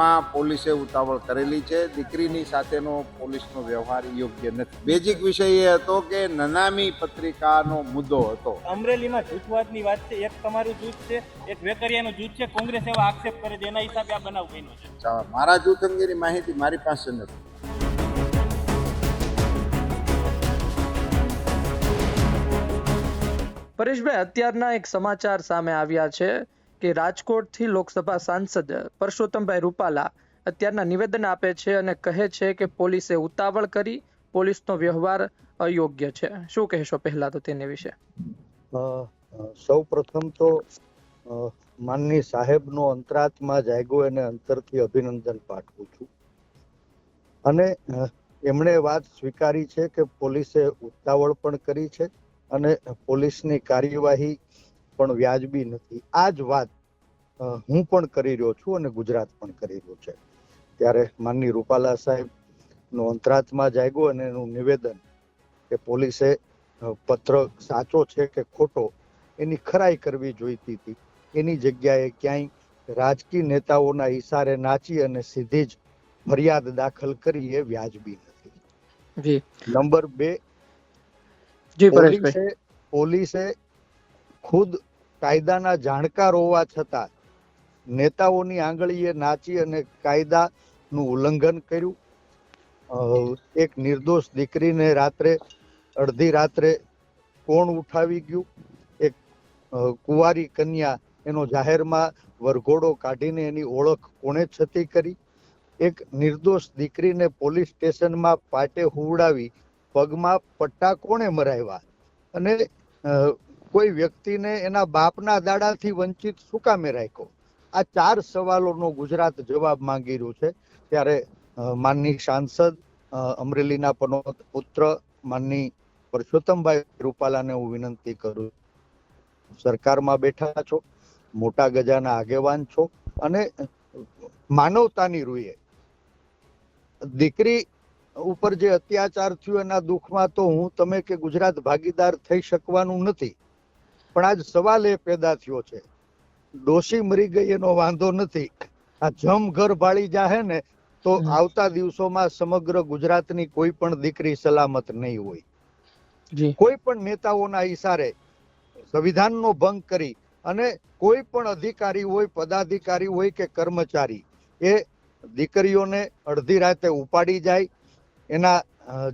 એમાં પોલીસે ઉતાવળ કરેલી છે. દીકરીની સાથેનો પોલીસનો વ્યવહાર યોગ્ય નથી. બેઝિક વિષય એ હતો કે નનામી પત્રિકાનો મુદ્દો હતો. અમરેલીમાં જૂથવાદની વાત છે. એક તમારું જૂથ છે એક વેકરિયાનું જૂથ છે. કોંગ્રેસ એવા આક્ષેપ કરે છે. એના હિસાબે આ બનાવ બન્યો છે. મારા જૂથ અંગેની માહિતી મારી પાસે નથી. પરેશભાઈ અત્યારના એક સમાચાર સામે આવ્યા છે. કે રાજકોટથી લોકસભા સાંસદ પરસોત્તમભાઈ રૂપાલા અત્યારના નિવેદન આપે છે અને કહે છે કે પોલીસે ઉતાવળ કરી, પોલીસનો વ્યવહાર અયોગ્ય છે. શું કહેશો પહેલા તો તેને વિશે? સૌ પ્રથમ તો માનની સાહેબનો અંતરાત્મા જાગ્યો એને અંતરથી અભિનંદન પાઠવું છું. અને એમણે વાત સ્વીકારી છે કે પોલીસે ઉતાવળ પણ કરી છે અને પોલીસની કાર્યવાહી પણ વ્યાજબી નથી. આ જ વાત હું પણ કરી રહ્યો છું અને ગુજરાત પણ કરી રહ્યું છે. ત્યારે માનની રૂપાલા સાહેબ નો અંતરાત્મા જાગ્યો અને એનું નિવેદન કે પોલીસે પત્ર સાચો છે કે ખોટો એની ખરાઈ કરવી જોઈતી હતી. એની જગ્યાએ ક્યાંય રાજકીય નેતાઓના ઈશારે નાચી અને સીધી જ ફરિયાદ દાખલ કરી એ વ્યાજબી નથી. નંબર બે પોલીસે ખુદ કાયદાના જાણકાર હોવા છતાં નેતાઓની આંગળીએ નાચી અને કાયદાનું ઉલ્લંઘન કર્યું. એક નિર્દોષ દીકરીને રાત્રે, અડધી રાત્રે કોણ ઉઠાવી ગયું? એક કુંવારી કન્યા એનો જાહેરમાં વરઘોડો કાઢીને એની ઓળખ કોણે છતી કરી? એક નિર્દોષ દીકરીને પોલીસ સ્ટેશનમાં પાટે હુવડાવી પગમાં પટ્ટા કોણે મરાવ્યા? અને કોઈ વ્યક્તિને એના બાપના દાડાથી વંચિત શું કામે રાખ્યો? આ ચાર સવાલોનો ગુજરાત જવાબ માંગી રહ્યું છે. ત્યારે માનની સાંસદ અમરેલીના પનોત પુત્ર, માનની પરસોત્તમભાઈ રૂપાલાને હું વિનંતી કરું સરકારમાં બેઠા છો, મોટા ગજાના આગેવાન છો અને માનવતાની રૂએ. દીકરી ઉપર જે અત્યાચાર થયો એના દુઃખમાં તો હું, તમે કે ગુજરાત ભાગીદાર થઈ શકવાનું નથી. પણ આજ સવાલ એ પેદા થયો છે. ડોશી મરી ગઈ એનો વાંધો નથી. આ જમ ઘર ભાળી જાહે ને તો આવતા દિવસોમાં સમગ્ર ગુજરાતની કોઈ પણ દીકરી સલામત નહીં હોય. કોઈ પણ નેતાઓના ઈશારે સંવિધાનનો ભંગ કરી અને કોઈ પણ અધિકારી હોય પદાધિકારી હોય કે કર્મચારી એ દીકરીઓને અડધી રાતે ઉપાડી જાય એના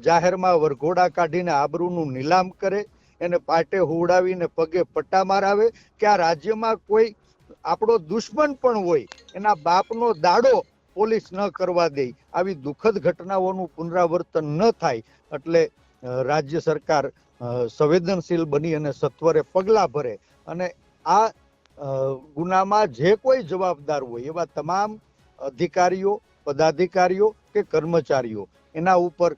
જાહેરમાં વરઘોડા કાઢીને આબરૂનું નીલામ કરે એને પાટે હુવડાવીને પગે પટ્ટા મારાવે કે આ રાજ્યમાં કોઈ આપણો દુશ્મન પણ હોય, એના બાપનો દાડો પોલીસ ન કરવા દે. આવી દુઃખદ ઘટનાઓનું પુનરાવર્તન ન થાય એટલે રાજ્ય સરકાર સંવેદનશીલ બની અને સત્વરે પગલાં ભરે. અને આ ગુનામાં જે કોઈ જવાબદાર હોય, એવા તમામ અધિકારીઓ, પદાધિકારીઓ કે કર્મચારીઓ, એના ઉપર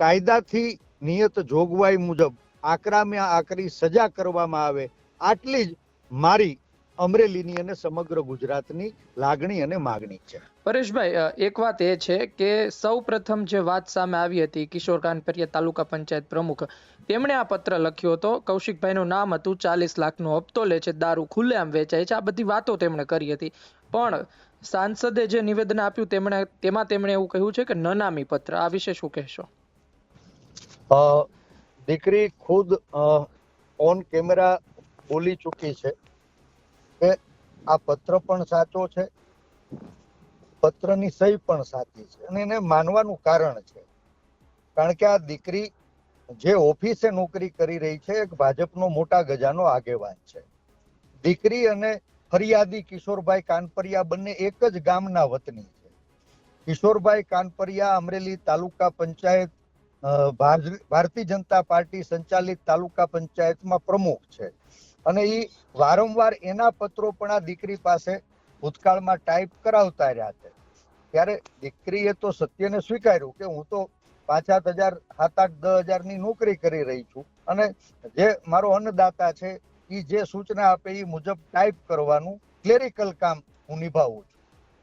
કાયદાથી નિયત જોગવાઈ મુજબ આકરામાં આકરી સજા કરવામાં આવે આટલી જ મારી અમરેલીની અને સમગ્ર ગુજરાતની લાગણી અને માગણી છે. પરેશભાઈ એક વાત એ છે કે સૌ પ્રથમ જે વાત સામે આવી હતી કિશોર કાનપરિયા તાલુકા પંચાયત પ્રમુખ તેમણે આ પત્ર લખ્યો હતો કૌશિકભાઈનું નામ હતું ચાલીસ લાખનો હપ્તો લે છે દારૂ ખુલ્લેઆમ વેચાય છે. આ બધી વાતો તેમણે કરી હતી. પણ સાંસદે જે નિવેદન આપ્યું તેમણે તેમાં તેમણે એવું કહ્યું છે કે નનામી પત્ર. આ વિશે શું કહેશો? દીકરી ખુદ ઓન કેમેરા બોલી ચૂકી છે કે આ પત્ર પણ સાચો છે, પત્રની સહી પણ સાચી છે અને એને માનવાનું કારણ છે. કારણ કે આ દીકરી જે ઓફિસે નોકરી કરી રહી છે, એક ભાજપનો મોટા ગજાનો આગેવાન છે. દીકરી અને ફરિયાદી કિશોરભાઈ કાનપરિયા બંને એક જ ગામના વતની છે. કિશોરભાઈ કાનપરિયા અમરેલી તાલુકા પંચાયત ભારતીય જનતા પાર્ટી સંચાલિત તાલુકા પંચાયતમાં પ્રમુખ છે. અને એ વારંવાર એના પત્રો પણ આ દીકરી પાસે ભૂતકાળમાં ટાઈપ કરાવતા રહ્યા છે. ત્યારે દીકરીએ તો સત્યને સ્વીકાર્યું કે હું તો પાંચ સાત હજાર સાત આઠ દસ હજારની નોકરી કરી રહી છું. અને જે મારો અન્નદાતા છે એ જે સૂચના આપે એ મુજબ ટાઈપ કરવાનું ક્લેરિકલ કામ હું નિભાવું છું.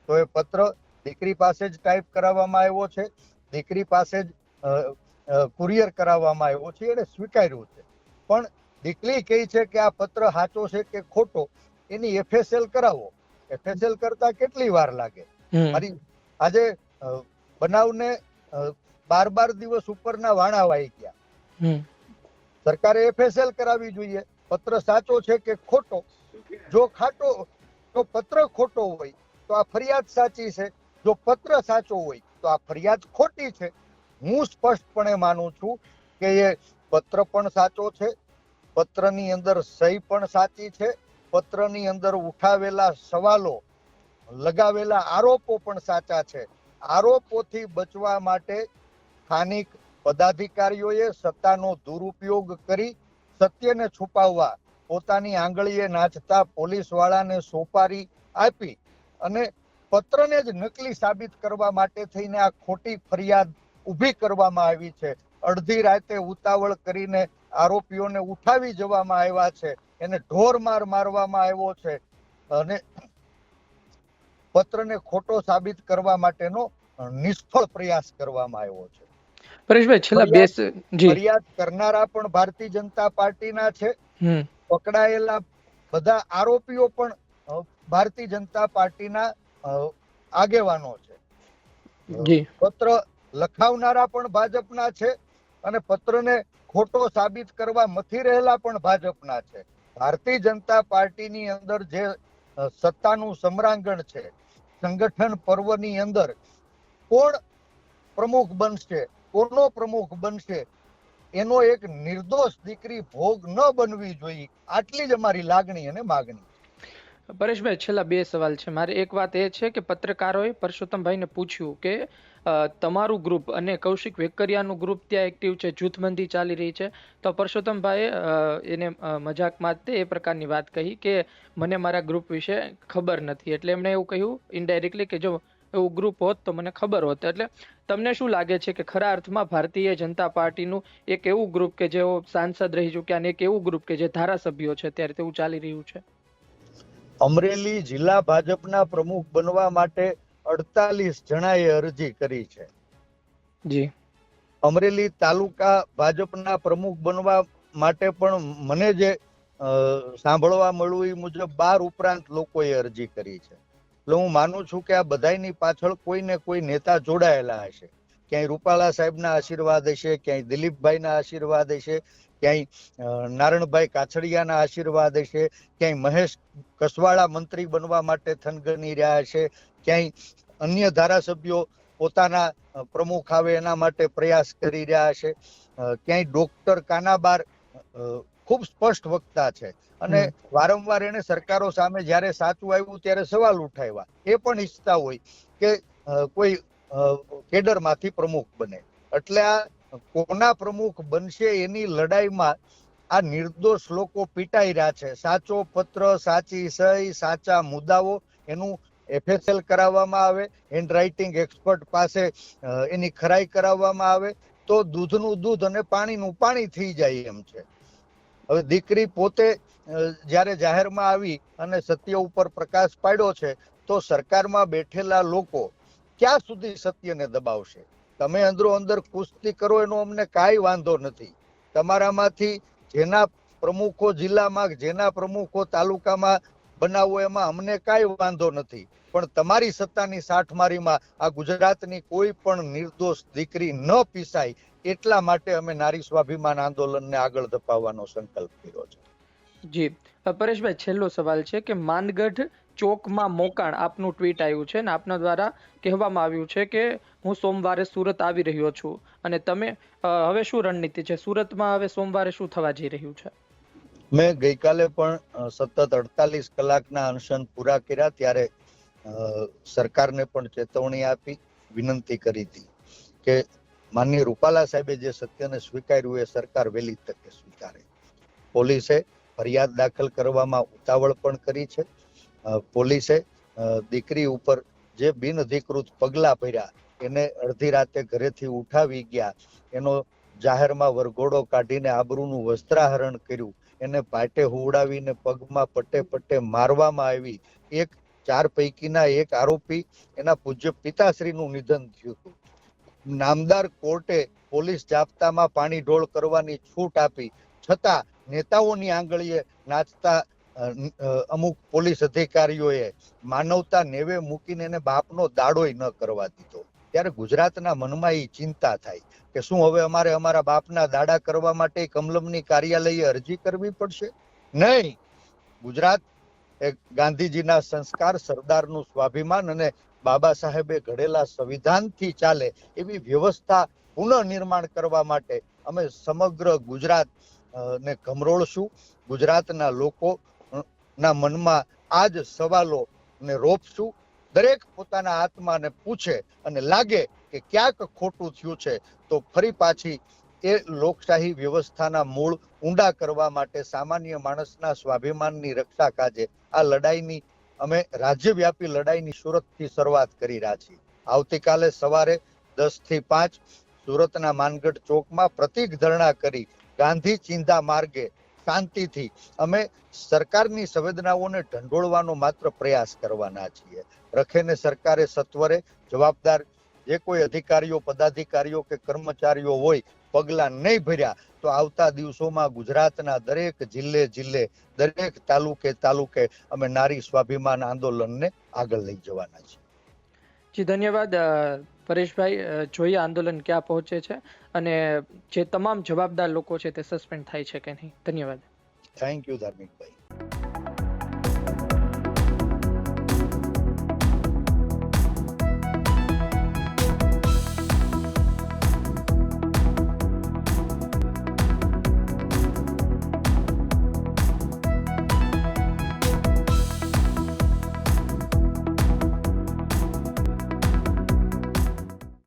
તો એ પત્ર દીકરી પાસે જ ટાઈપ કરાવવામાં આવ્યો છે. દીકરી પાસે જ કુરિયર કરાવવામાં આવ્યો છે એને સ્વીકાર્યું છે. પણ દીકલી કહે છે કે આ પત્ર સાચો છે કે ખોટો એની એફએસએલ કરાવો. એફએસએલ કરતા કેટલી વાર લાગે? મારી આજે બનાવને બાર બાર દિવસ ઉપરના વાણા વાઈ ગયા. સરકારે એફએસએલ કરાવવી જોઈએ. પત્ર સાચો છે કે ખોટો? જો ખાટો જો પત્ર ખોટો હોય તો આ ફરિયાદ સાચી છે. જો પત્ર સાચો હોય તો આ ફરિયાદ ખોટી છે. હું સ્પષ્ટપણે માનું છું કે એ પત્ર પણ સાચો છે, પત્રની અંદર સહી પણ સાચી છે, પત્રની અંદર ઉઠાવેલા સવાલો, લગાવેલા આરોપો પણ સાચા છે. આરોપોથી બચવા માટે સ્થાનિક પદાધિકારીઓએ સત્તાનો દુરુપયોગ કરી સત્યને છુપાવવા, પોતાની આંગળીએ નાચતા પોલીસવાળાને સોપારી આપી અને પત્રને જ નકલી સાબિત કરવા માટે થઈને આ ખોટી ફરિયાદ ઊભી કરવામાં આવી છે. અડધી રાતે ઉતાવળ કરીને આરોપીઓને ઉઠાવી જવામાં આવ્યા છે. એને ઢોર માર મારવામાં આવ્યો છે અને પત્રને ખોટો સાબિત કરવા માટેનો નિષ્ફળ પ્રયાસ કરવામાં આવ્યો છે. પરેશભાઈ છેલ્લા બે ફરિયાદ કરનારા પણ ભારતીય જનતા પાર્ટીના છે. પકડાયેલા બધા આરોપીઓ પણ ભારતીય જનતા પાર્ટીના આગેવાનો છે. પત્ર લખાવનારા પણ ભાજપના છે અને પત્રને ખોટો સાબિત કરવા મથી રહેલા પણ ભાજપના છે. ભારતીય જનતા પાર્ટીની અંદર જે સત્તાનું સમરાંગણ છે, સંગઠન પર્વની અંદર કોણ પ્રમુખ બનશે, કોનો પ્રમુખ બનશે, એનો એક નિર્દોષ દીકરી ભોગ ન બનવી જોઈએ. આટલી જ અમારી લાગણી અને માગણી પરેશભાઈ, છેલ્લા બે સવાલ છે. મારે એક વાત એ છે કે પત્રકારોએ પરસોત્તમભાઈને પૂછ્યું કે તમારું ગ્રુપ અને કૌશિક વેકરિયાનું ગ્રુપ ત્યાં એક્ટિવ છે, જૂથબંધી ચાલી રહી છે. તો પરસોત્તમભાઈએ એને મજાકમાં તે એ પ્રકારની વાત કહી કે મને મારા ગ્રુપ વિશે ખબર નથી. એટલે એમણે એવું કહ્યું ઇનડાયરેક્ટલી કે જો એવું ગ્રુપ હોત તો મને ખબર હોત. એટલે તમને શું લાગે છે કે ખરા અર્થમાં ભારતીય જનતા પાર્ટીનું એક એવું ગ્રુપ કે જેઓ સાંસદ રહી ચૂક્યા અને એક એવું ગ્રુપ કે જે ધારાસભ્યો છે ત્યારે તેવું ચાલી રહ્યું છે? અમરેલી જિલ્લા ભાજપના પ્રમુખ બનવા માટે અડતાલીસ જણાએ અરજી કરી છે. જી. અમરેલી તાલુકા ભાજપના પ્રમુખ બનવા માટે પણ મને જે સાંભળવા મળ્યું એ મુજબ બાર ઉપરાંત લોકોએ અરજી કરી છે. એટલે હું માનું છું કે આ બધાની પાછળ કોઈ ને કોઈ નેતા જોડાયેલા હશે. ક્યાંય રૂપાલા સાહેબના આશીર્વાદ હશે ક્યાંય દિલીપભાઈના આશીર્વાદ હશે ક્યાંય નારણભાઈ કાછડિયાના આશીર્વાદ હશે ક્યાંય મહેશ કસવાળા મંત્રી બનવા માટે થનગની રહ્યા છે ક્યાંય અન્ય ધારાસભ્યો પોતાના પ્રમુખ આવે એના માટે પ્રયાસ કરી રહ્યા છે ક્યાંય ડોક્ટર કાનાબાર ખૂબ સ્પષ્ટ વક્તા છે. અને વારંવાર એને સરકારો સામે જ્યારે સાચું આવ્યું ત્યારે સવાલ ઉઠાવ્યા. એ પણ ઈચ્છતા હોય કે કોઈ કેડરમાંથી પ્રમુખ બને. એટલે આ કોના પ્રમુખ બનશે એની લડાઈમાં આ નિર્દોષ લોકો પીટાઈ રહ્યા છે? સાચો પત્ર, સાચી સહી, સાચા મુદ્દાઓ એનું એફએસએલ કરાવવામાં આવે હેન્ડ રાઇટિંગ એક્સપર્ટ પાસે એની ખરાઈ કરાવવામાં આવે, તો દૂધનું દૂધ અને પાણીનું પાણી થઈ જાય એમ છે. હવે દીકરી પોતે જ્યારે જાહેરમાં આવી અને સત્ય ઉપર પ્રકાશ પાડ્યો છે, તો સરકારમાં બેઠેલા લોકો ક્યાં સુધી સત્યને દબાવશે? તમે અંદરો અંદર કુસ્તી કરો એનો અમને કાંઈ વાંધો નથી. તમારામાંથી જેના પ્રમુખો જિલ્લામાં, જેના પ્રમુખો તાલુકામાં બનાવો એમાં અમને કાંઈ વાંધો નથી. પણ તમારી સત્તાની સાઠમારીમાં આ ગુજરાતની કોઈ પણ નિર્દોષ દીકરી ન પીસાય એટલા માટે અમે નારી સ્વાભિમાન આંદોલનને આગળ ધપાવવાનો સંકલ્પ કર્યો છે. જી. પરેશભાઈ, છેલ્લો સવાલ છે કે માનગઢ ચોકમાં મોકાણ આપનું ટ્વીટ આવ્યું છે અને આપના દ્વારા કહેવામાં આવ્યું છે કે હું સોમવારે સુરત આવી રહ્યો છું. અને તમે હવે શું રણનીતિ છે? સુરતમાં હવે સોમવારે શું થવા જઈ રહ્યું છે? મેં ગઈકાલે પણ સતત અડતાલીસ કલાકના અનશન પૂરા કર્યા ત્યારે સરકારને પણ ચેતવણી આપી, વિનંતી કરી હતી કે માનનીય રૂપાલા સાહેબે જે સત્યને સ્વીકાર્યું એ સરકાર વહેલી તકે સ્વીકારે. પોલીસે ફરિયાદ દાખલ કરવામાં ઉતાવળ પણ કરી છે. પોલીસે દીકરી ઉપર જે બિનઅધિકૃત પગલા ભર્યા, એને અડધી રાતે ઘરેથી ઉઠાવી ગયા. એનો જાહેરમાં વરઘોડો કાઢીને આબરૂનું વસ્ત્રાહરણ કર્યું. એને પાટે હુવડાવીને પગમાં પટ્ટે પટ્ટે મારવામાં આવી. એક, ચાર પૈકીના એક આરોપી એના પૂજ્ય પિતાશ્રીનું નિધન થયું હતું. નામદાર કોર્ટે પોલીસ જાપ્તામાં પાણી ઢોળ કરવાની છૂટ આપી. છતાં નેતાઓની આંગળીએ નાચતા અમુક પોલીસ અધિકારીઓએ માનવતા નેવે મૂકીને એને બાપનો દાડોય ન કરવા દીધો. ત્યારે ગુજરાતના મનમાં એ ચિંતા થાય કે શું હવે અમારે અમારા બાપના દાડા કરવા માટે કમલમની કાર્યાલયે અરજી કરવી પડશે? નહીં! ગુજરાત એ ગાંધીજીના સંસ્કાર, સરદારનું સ્વાભિમાન અને બાબા સાહેબે ઘડેલા સંવિધાનથી ચાલે એવી વ્યવસ્થા પુનઃનિર્માણ કરવા માટે અમે સમગ્ર ગુજરાત ને ગમરોળશું. ગુજરાતના લોકો ના મનમાં આ જ સવાલો ને રોપશું. દરેક પોતાના આત્માને પૂછે અને લાગે કે ક્યાંક ખોટું થયું છે, તો ફરી પાછી એ લોકશાહી વ્યવસ્થાના મૂળ ઊંડા કરવા માટે સામાન્ય માણસના સ્વાભિમાનની રક્ષા કાજે આ લડાઈની, અમે રાજ્યવ્યાપી લડાઈની સુરતથી શરૂઆત કરી રહ્યા છીએ. આવતીકાલે સવારે દસથી પાંચ સુરતના માનગઢ ચોકમાં પ્રતિક ધરણા કરી ગાંધી ચિંધા માર્ગે શાંતિથી અમે સરકારની સંવેદનાઓને ઢંઢોળવાનો માત્ર પ્રયાસ કરવાના છીએ. રખેને સરકારે સત્વરે જવાબદાર જે કોઈ અધિકારીઓ, પદાધિકારીઓ કે કર્મચારીઓ હોય પગલા નહીં ભર્યા, તો આવતા દિવસોમાં ગુજરાતના દરેક જિલ્લે જિલ્લે, દરેક તાલુકે તાલુકે અમે નારી સ્વાભિમાન આંદોલનને આગળ લઈ જવાના છીએ. જી, ધન્યવાદ પરેશભાઈ. જોઈએ આંદોલન ક્યાં પહોંચે છે અને જે તમામ જવાબદાર લોકો છે તે સસ્પેન્ડ થાય છે કે નહીં? ધન્યવાદ. Thank you Dharmikbhai